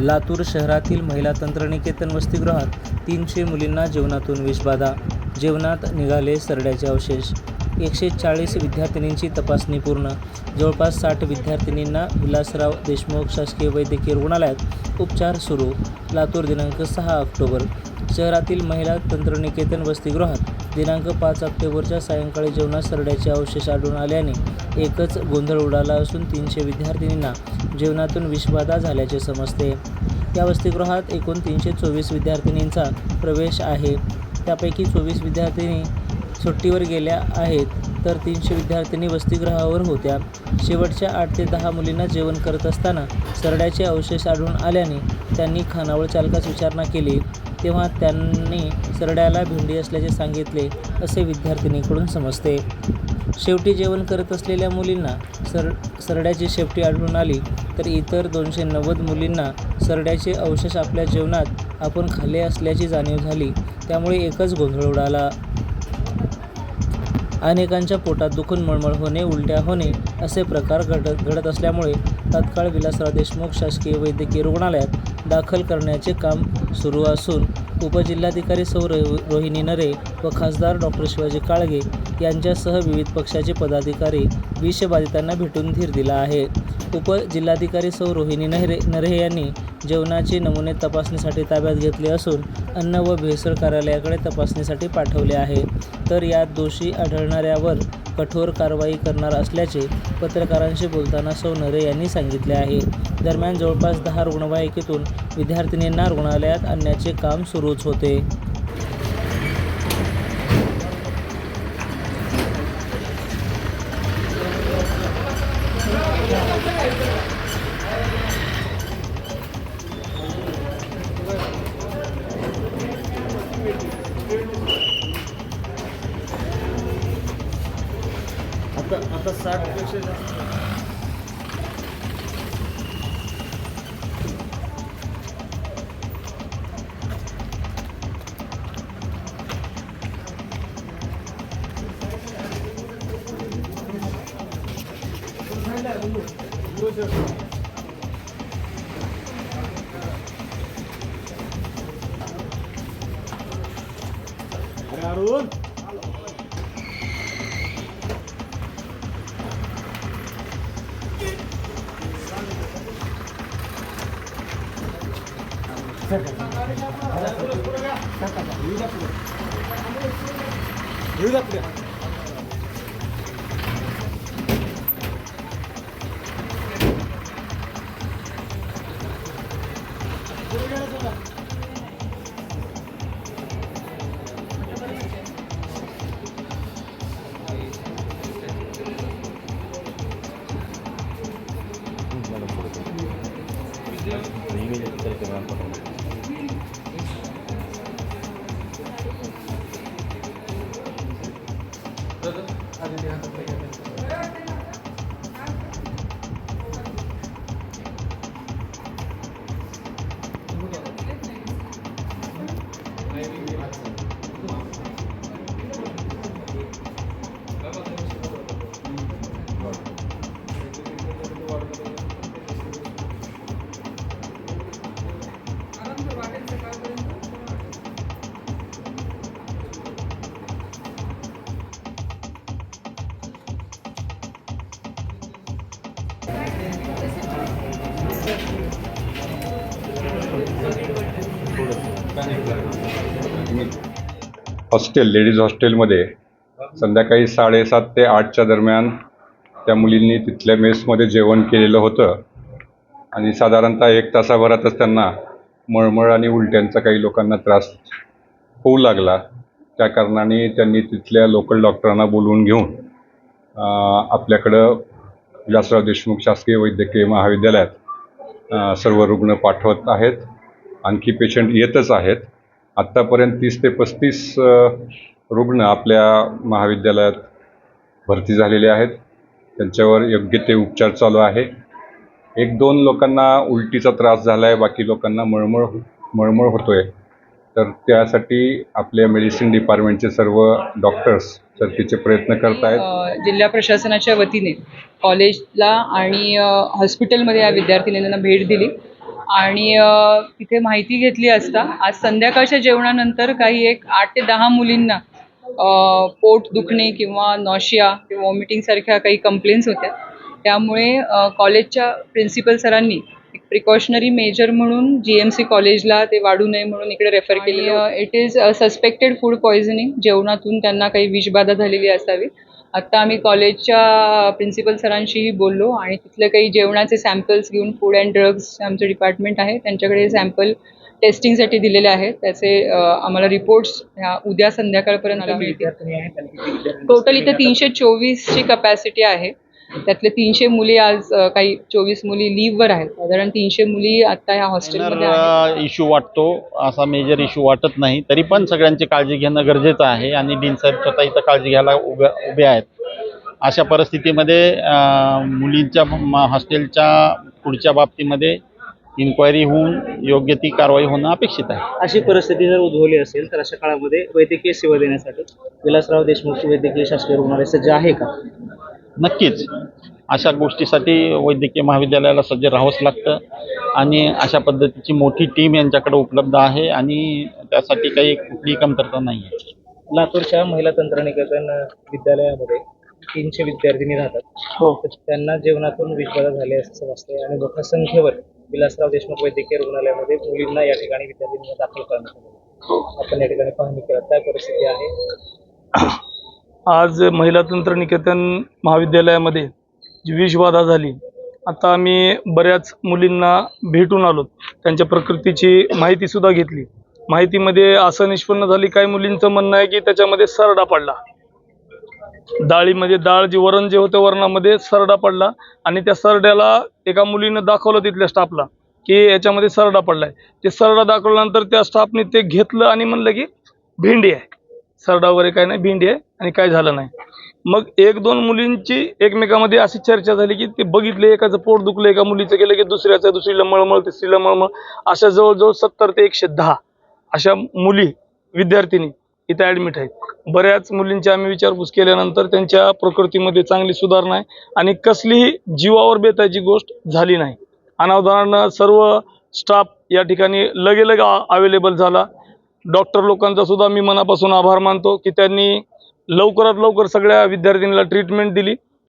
लातूर शहरातील महिला तंत्रनिकेतन वसतिगृहात तीनशे मुलींना जेवणातून विषबाधा. जेवणात निघाले सरड्याचे अवशेष. एकशे चाळीस विद्यार्थिनींची तपासणी पूर्ण. जवळपास साठ विद्यार्थिनींना विलासराव देशमुख शासकीय वैद्यकीय रुग्णालयात उपचार सुरू. लातूर दिनांक सहा ऑक्टोबर. शहरातील महिला तंत्रनिकेतन वसतिगृहात दिनांक पाच ऑक्टोबरच्या सायंकाळी जेवणात सरड्याचे अवशेष आढळून आल्याने एकच गोंधळ उडाला असून तीनशे विद्यार्थिनींना जीवनातून विषबाधा झाल्याचे समजते. या वसतिगृहात एकूण तीनशे चोवीस विद्यार्थिनींचा प्रवेश आहे. त्यापैकी चोवीस विद्यार्थिनी सुट्टीवर गेल्या आहेत तर तीनशे विद्यार्थिनी वसतिगृहावर होत्या. शेवटच्या आठ ते दहा मुलींना जेवण करत असताना सरड्याचे अवशेष आढळून आल्याने त्यांनी खानावळ चालकास विचारणा केली. तेव्हा त्यांनी सरड्याला भेंडी असल्याचे सांगितले असे विद्यार्थिनीकडून समजते. शेवटी जेवण करत असलेल्या मुलींना सर सरड्याची शेपटी आढळून आली तर इतर दोनशे नव्वद मुलींना सरड्याचे अवशेष आपल्या जेवणात आपण खाल्ले असल्याची जाणीव झाली. त्यामुळे एकच गोंधळ उडाला. अनेकांच्या पोटात दुखून मळमळ होणे उलट्या होणे असे प्रकार घडत घडत असल्यामुळे तात्काळ विलासराव देशमुख शासकीय वैद्यकीय रुग्णालयात दाखल करण्याचे काम सुरू असून उपजिल्हाधिकारी सौ रो रोहिणी नरे व खासदार डॉक्टर शिवाजी काळगे यांच्यासह विविध पक्षाचे पदाधिकारी विषबाधितांना भेटून धीर दिला आहे. उपजिल्हाधिकारी सौ रोहिणी नहरे नरहे यांनी जेवणाचे नमुने तपासणीसाठी ताब्यात घेतले असून अन्न व भेसळ कार्यालयाकडे तपासणीसाठी पाठवले आहे. तर यात दोषी आढळणाऱ्यावर कठोर कारवाई करणार असल्याचे पत्रकारांशी बोलताना सौ नरे यांनी सांगितले आहे. दरम्यान जवळपास दहा रुग्णवाहिकेतून विद्यार्थिनींना रुग्णालयात आणण्याचे काम सुरूच होते. Nada certo que eu seja Garoto! 留学で。夢に疲れてもらったとも。hazırladım. Hadi bir hakikaten gelelim. Hostel ladies हॉस्टेलमध्ये संध्याकाळी साडेसात ते आठच्या दरम्यान त्या मुलींनी तिथल्या मेसमध्ये जेवण केलेलं होतं. आणि साधारणतः एक तासाभरातच त्यांना मळमळ आणि उलट्यांचा काही लोकांना त्रास होऊ लागला. त्या कारणाने त्यांनी तिथल्या लोकल डॉक्टरांना बोलवून घेऊन आपल्याकडं विलासराव देशमुख शासकीय वैद्यकीय महाविद्यालयात सर्व रुग्ण पाठवत आहेत. आणखी पेशंट येतच आहेत. आत्तापर्यंत तीस ते पस्तीस रुग्ण आपल्या महाविद्यालयात भरती झालेले आहेत. त्यांच्यावर योग्य ते उपचार चालू आहे. एक दोन लोकांना उलटीचा त्रास झाला आहे बाकी लोकांना मळमळ हो, मळमळ होतो आहे तर त्यासाठी आपल्या मेडिसिन डिपार्टमेंटचे सर्व डॉक्टर्स तिचे प्रयत्न करत आहेत जिल्हा प्रशासनाच्या वतीने कॉलेजला आणि हॉस्पिटलमध्ये या विद्यार्थिनींना भेट दिली. आणि तिथे माहिती घेतली असता. आज संध्याकाळच्या जेवणानंतर काही एक आठ ते दहा मुलींना पोट दुखणे किंवा नॉशिया किंवा वॉमिटिंग सारख्या काही कंप्लेंट्स होत्या. त्यामुळे कॉलेजच्या प्रिन्सिपल सरांनी एक प्रिकॉशनरी मेजर म्हणून जी एम सी कॉलेजला ते वाढू नये म्हणून इकडे रेफर केली it is suspected food poisoning जेवणातून त्यांना काही विषबाधा झालेली असावी. आत्ता आम्ही कॉलेजच्या प्रिन्सिपल सरांशीही बोललो आणि तिथले काही जेवणाचे सॅम्पल्स घेऊन फूड अँड ड्रग्स आमचं डिपार्टमेंट आहे. त्यांच्याकडे सॅम्पल टेस्टिंगसाठी दिलेले आहेत. त्याचे आम्हाला रिपोर्ट्स ह्या उद्या संध्याकाळपर्यंत मला मिळतील. टोटल इथे तीनशे चोवीसची कपॅसिटी आहे. त्यातले तीनशे मुली आज अ, काही चोवीस मुली लीव्हवर आहेत. साधारण तीनशे मुली आता ह्या हॉस्टेलमध्ये आहेत. इश्यू वाटतो असा मेजर इश्यू वाटत नाही. तरी पण सगळ्यांची काळजी घेणं गरजेचं आहे आणि डीन साहेब स्वतः इथं काळजी घ्यायला उभ्या उभे आहेत. अशा परिस्थितीमध्ये अं, मुलींच्या म- हॉस्टेलच्या पुढच्या बाबतीमध्ये इन्क्वायरी होऊन योग्य ती कारवाई होणं अपेक्षित आहे. अशी परिस्थिती जर उद्भवली असेल तर अशा काळामध्ये वैद्यकीय सेवा देण्यासाठी विलासराव देशमुख वैद्यकीय शासकीय रुग्णालय सज्ज आहे का? नक्कीच. अशा गोष्टीसाठी वैद्यकीय महाविद्यालयाला सज्ज राहावंच लागतं. आणि अशा पद्धतीची मोठी टीम यांच्याकडे उपलब्ध आहे आणि त्यासाठी काही कुठलीही कमतरता नाही आहे. लातूरच्या महिला तंत्रनिकेतन विद्यालयामध्ये तीनशे विद्यार्थिनी राहतात हो. त्यांना जेवणातून विषबाधा झाली असं समजतंय आणि मोठ्या संख्येवर विलासराव देशमुख वैद्यकीय रुग्णालयामध्ये मुलींना या ठिकाणी विद्यार्थिनींना दाखल करण्यात आलं. आपण या ठिकाणी पाहणी केलं. काय परिस्थिती आहे? आज महिला तंत्रनिकेतन महाविद्यालयामध्ये जी विषबाधा झाली आता आम्ही बऱ्याच मुलींना भेटून आलो. त्यांच्या प्रकृतीची माहिती सुद्धा घेतली. माहितीमध्ये असं निष्पन्न झाली काही मुलींचं म्हणणं आहे की त्याच्यामध्ये सरडा पडला. डाळीमध्ये डाळ जे वरण जे होतं वरणामध्ये सरडा पडला आणि त्या सरड्याला एका मुलीनं दाखवलं तिथल्या स्टाफला की याच्यामध्ये सरडा पडलाय. ते सरडा दाखवल्यानंतर त्या स्टाफने ते घेतलं आणि म्हणलं की भेंडी आहे. सरडा वगैरे काय नाही भिंडी आहे आणि काय झालं नाही. मग एक दोन मुलींची एकमेकामध्ये अशी चर्चा झाली की ते बघितले एकाचं पोट दुखलं एका मुलीचं गेलं की दुसऱ्याचं दुसरीला मळमळ तिसरीला मळमळ. अशा जवळजवळ सत्तर ते एकशे दहा अशा मुली विद्यार्थिनी इथे ॲडमिट आहेत. बऱ्याच मुलींची आम्ही विचारपूस केल्यानंतर त्यांच्या प्रकृतीमध्ये चांगली सुधारणा आहे आणि कसलीही जीवावर बेतायची गोष्ट झाली नाही. अनावधानानं सर्व स्टाफ या ठिकाणी लगेलग अवेलेबल झाला. डॉक्टर लोकांचा सुद्धा मी मनापासून आभार मानतो की त्यांनी लवकरात लवकर सगळ्या विद्यार्थिनीला ट्रीटमेंट दिली.